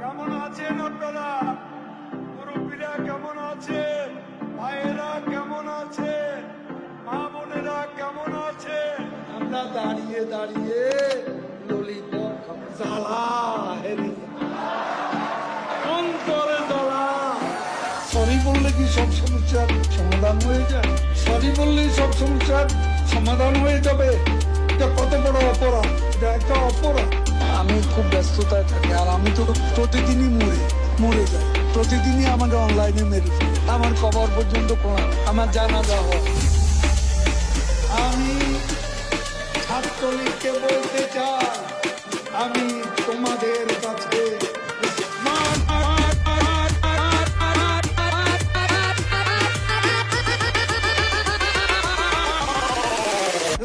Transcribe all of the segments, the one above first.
কেমন আছেন আপনারা? মুরব্বীরা কেমন আছে ভাইয়েরা কেমন আছে মা বোনেরা কেমন আছে আমরা দাঁড়িয়ে দাঁড়িয়ে খাব জ্বালা অন্তরে জ্বালা। সরি বললে কি সব সমস্যার সমাধান হয়ে যায়? সরি বললেই সব সমস্যার সমাধান হয়ে যাবে। এটা কত বড় অপরাধ? এটা একটা অপরাধ। আমি খুব ব্যস্ততায় থাকি আর আমি তো প্রতিদিনই মরে মরে যাই। প্রতিদিনই আমাকে অনলাইনে মেরে আমার কবর পর্যন্ত কোরআন আমার জানা যাওয়া আমি ছাত্রলীগকে বলতে চাই, আমি তোমাদের কাছে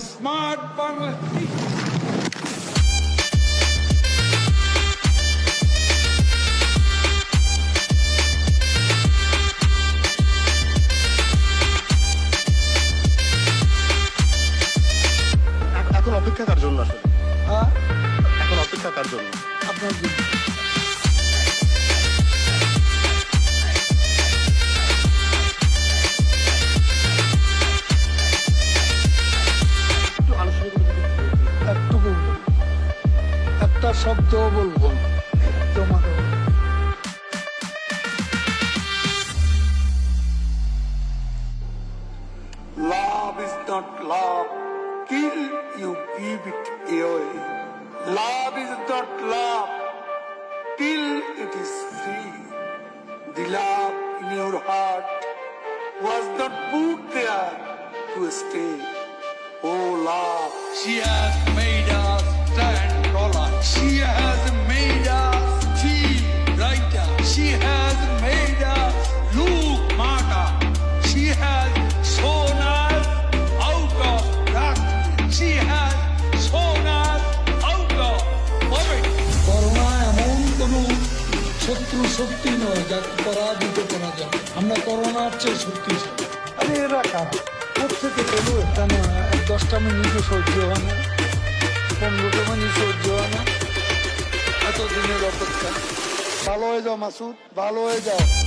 স্মার্ট বাংলা অপেক্ষা কার জন্য আসলে? হ্যাঁ? এখন অপেক্ষা কার জন্য? আপনার জন্য। একটু শব্দ বলব। তোমাকে Love is not love. Till you give it away. Love is not love till it is free. The love in your heart was not put there to stay. Oh, love. She has made us শত্রু শক্তি নয় যাকে পরাজিত করা যায়। আমরা করোনার চেয়ে শক্তি আরে এরা কাজ কোথেকে পেল এটা না? দশটা মিনিটও সহ্য হয় না। পনেরোটা মিনিট সহ্য হয় না। এতদিনের অপেক্ষা। ভালো হয়ে যাও মাসুদ, ভালো হয়ে যাও।